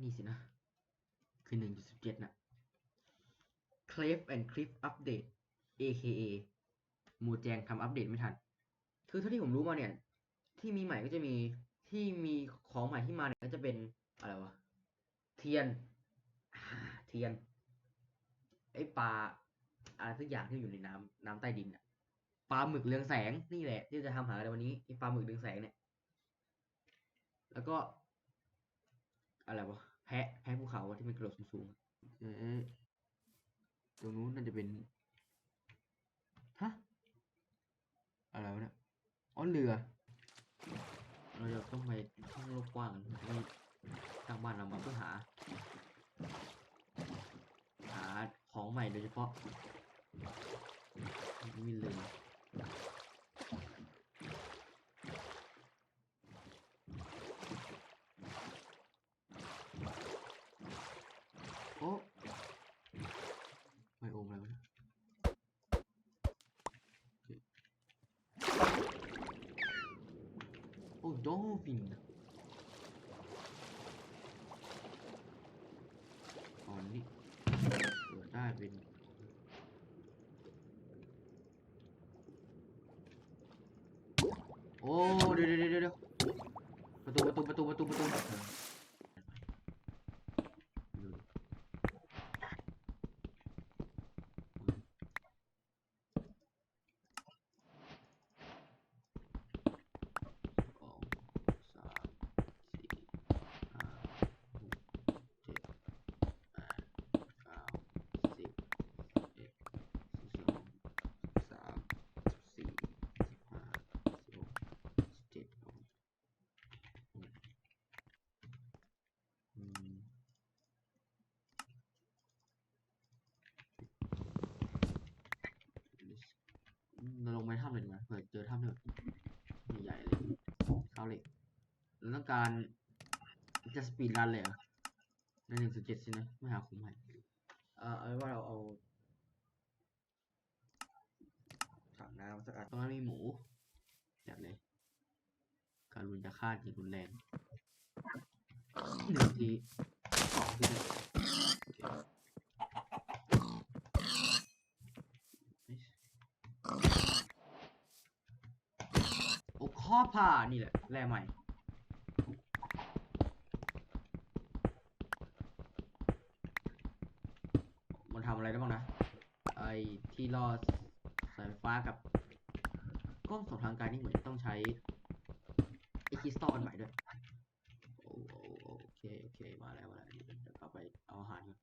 นี่สินะ คือหนึ่งจุดสิบเจ็ดนะ c l i f and Cliff Update AKA หมูแจงทำอัปเดตไม่ทัน คือเท่าที่ผมรู้มาเนี่ย ที่มีใหม่ก็จะมีที่มีของใหม่ที่มาเนี่ยก็จะเป็นอะไรวะ เทียน เทียน ไอปลาอะไรสักอย่างที่อยู่ในน้ำน้ำใต้ดินอะปลาหมึกเรืองแสงนี่แหละ ที่จะทำหาในวันนี้ไอปลาหมึกเรืองแสงเนี่ย แล้วก็ อะไรวะแพะแพะภูเขาอะที่มันกระโดดสูงๆเอ๊ะตรงนู้นน่าจะเป็นฮะอะไรวะเนี่ยอ๋อเรือ เราจะต้องไปท่องโลกกว้างไม่ทางบ้านเรามาเพื่อหา หาของใหม่โดยเฉพาะมีเลยโอ้ไม่โอมอะไรวะเนี่ย โอ้ดอลฟินตอนนี้เปิดได้เป็นโอ้เดี๋ยวเดี๋ยวเดี๋ยวเดี๋ยวประตูประตูประตูประตูประตูเออดูดิสองสามสี่ห้าหกเจ็ดแปดเก้าสิบเอ็ดสิบสองสิบสามสิบสี่สิบห้าสิบหกสิบเจ็ดครับผมอืมเราลงไปถ้ำเลยดีไหมเผื่อเจอถ้ำที่แบบใหญ่ๆเลยเข้าเหล็ก เราต้องการจะสปีดรันเลยเหรอในหนึ่งจุดเจ็ดสินะไม่หาคุ้มให้เอ่อเอาไว้ว่าเราเอาถังน้ำสักอันตรงนั้นมีหมูจัดเลย การุนจะฆ่าจริงรุนแรงหนึ่งทีสองทีนะโอเคโอ้ข้อผ่านี่แหละแร่ใหม่ มันทำอะไรได้บ้างนะ ไอ้ ที่ล่อสายไฟฟ้ากับกล้องส่องทางไกลนี่เหมือนต้องใช้ไอคิสตัลอันใหม่ด้วยโอ้โอโอเคโอเคมาแล้วมาแล้วเดี๋ยวกลับไปเอาอาหารก่อน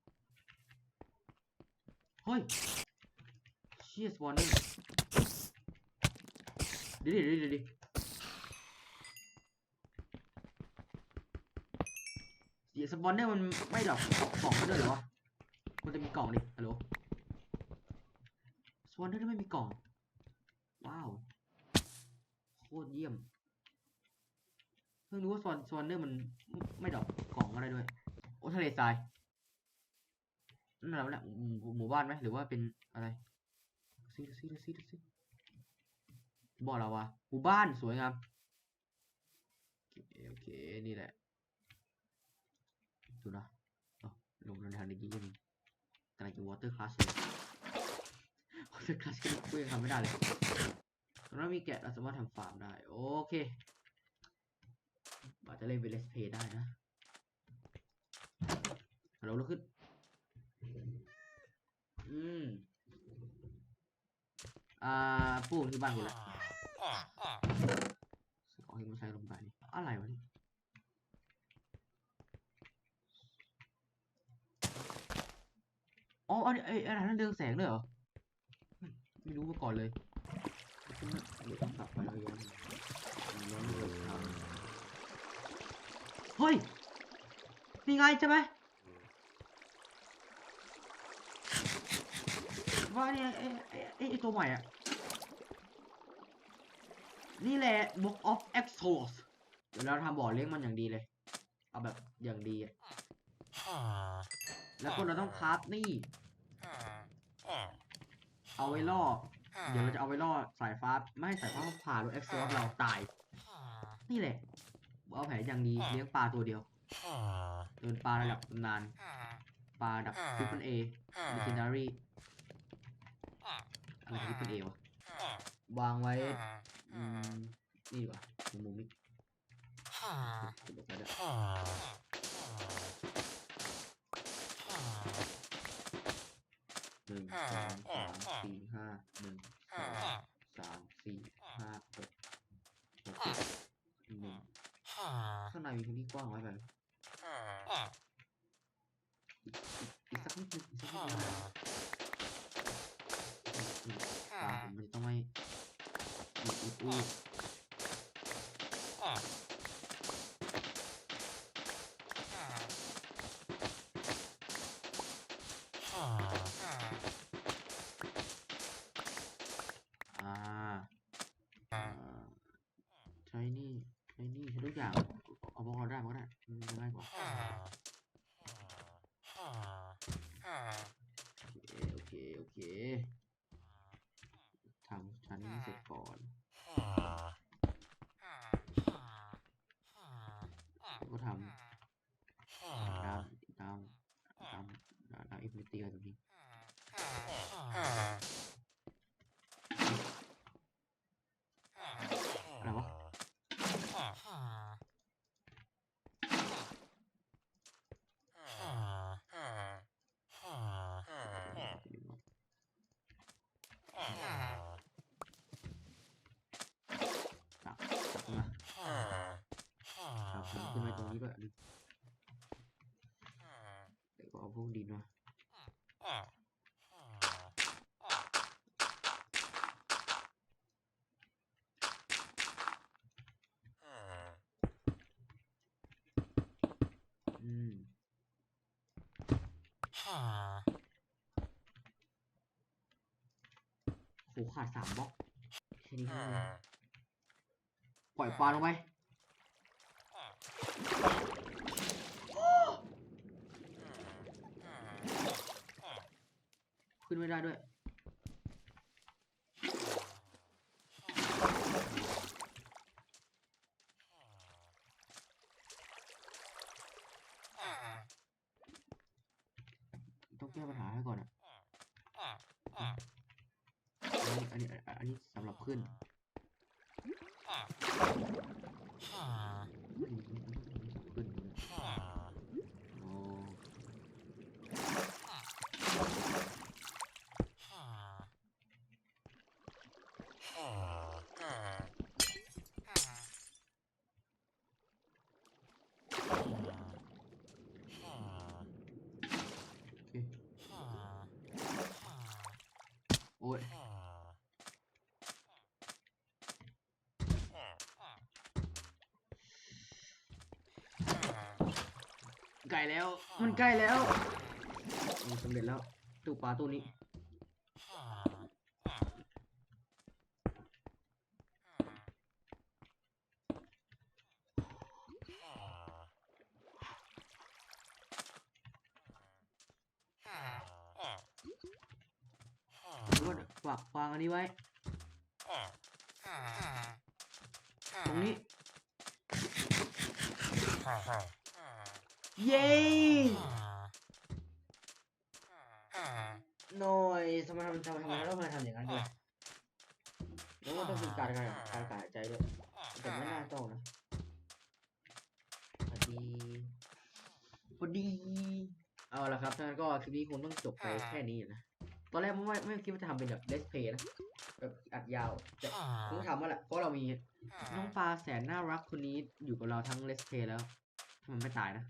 เฮ้ยเชียสวอนนี่เดี๋ยวเดี๋ยวเดี๋ยวเดี๋ยวเดี๋ยวสปอนเนอร์มันไม่ดรอกกล่องมาด้วยเหรอวะมันจะมีกล่องดิฮัลโหล สปอนเนอร์ไม่มีกล่อง ว้าว โคตรเยี่ยม เพิ่งรู้ว่าซอนซอนเนอร์มันไม่ดอกกล่องอะไรด้วย โอ้ทะเลทรายนั่นอะไรวะนี่ยหมู่หมู่บ้านไหมหรือว่าเป็นอะไรซิดูซิดูซิดูซิบอกเราว่าหมู่บ้านสวยงามโอเคโอเคนี่แหละดูนะเอาลงในทางนี้ยังกำลังจะวอเตอร์คลาสเลย วอเตอร์คลาสก็ยังทำไม่ได้เลยตรงนั้นมีแกะเราสามารถทำฟาร์มได้ โอเคอาจจะเล่นเวลสเพย์ได้นะฮัลโหลลุกขึ้น อืม อ่าปลูกที่บ้านกูแหละซื้อของที่มาใช้ลงไปนี่อะไรวะนี่อ๋ออันนี้ไอ้อะไรนั่นเรืองแสงด้วยเหรอ ไม่รู้มาก่อนเลยเดี๋ยวต้องกลับไปแล้วย้อนย้อนไปเลยครับเฮ้ยนี่ไงใช่ไหมว่าเนี่ยไอ้ไอ้ไอ้ไอ้ตัวใหม่อะ นี่แหละ Book of Exos เดี๋ยวเราทำบ่อเลี้ยงมันอย่างดีเลย เอาแบบอย่างดีอะแล้วก็เราต้องคราฟนี่ เอาไว้ล่อ เดี๋ยวเราจะเอาไว้ล่อสายฟ้า ไม่ให้สายฟ้าผ่านรถเอ็กซ์ซอสเราตาย นี่แหละ เอาแผนอย่างดีเลี้ยงปลาตัวเดียวโดนปลาระดับตำนาน ปลาระดับทริปเปิลเอ legendary อะไรทริปเปิลเอวะ วางไว้ อืม นี่ดีกว่ามุมมุมนี้กดลงไปด้วยห นึ่งสองสามสี่ห้าหนึ่งสองสามสี่ห้าหกหกหนึ่งข้างในมีพื้นที่กว้างไว้แบบอีกอีกสักนิดนึงอีกสักนิดนึงอืมตาผมมันจะต้องไม่อุดอุดอุดอ่าอ่าใช้นี่ใช้นี่ใช้ทุกอย่างเอาพวกเราได้มันก็ได้มันจะง่ายกว่าโอเคโอเคโอเคทำชั้นนี้เสร็จก่อนแล้วก็ทำดาวดาวดาวดาวดาวอินฟินิตี้อะไรตรงนี้ อะไรวะ ตักตักขึ้นมาตักขึ้น มาตรงนี้ด้วยดิเดี๋ยวก็เอาพวกดินมาอืมโหขาดสามบล็อกแค่นี้ปล่อยปลาลงไป ขึ้นไม่ได้ด้วย ต้องแก้ปัญหาให้ก่อนอะ อันนี้ อันนี้ อันนี้สำหรับขึ้นขึ้นโอ้โอเคโอ้ย ใกล้แล้ว มันใกล้แล้วมันสำเร็จแล้วตู้ปลาตู้นี้หรือว่าฝากวางอันนี้ไว้ ตรงนี้ เย้หน่อยทำไมทำทำไมทำไมต้องมาทำอย่างนั้นด้วยแล้วมันต้องมีการการการหายใจด้วยแต่ไม่น่าต้องนะพอดีพอดีเอาละครับท่านก็คลิปนี้คงต้องจบไปแค่นี้นะตอนแรกไม่ไม่คิดว่าจะทำเป็นแบบเลสเพย์นะแบบอัดยาวแต่คือทำมาแหละเพราะเรามีน้องปลาแสนน่ารักคนนี้อยู่กับเราทั้งเลสเพย์แล้ว มันไม่ตายนะ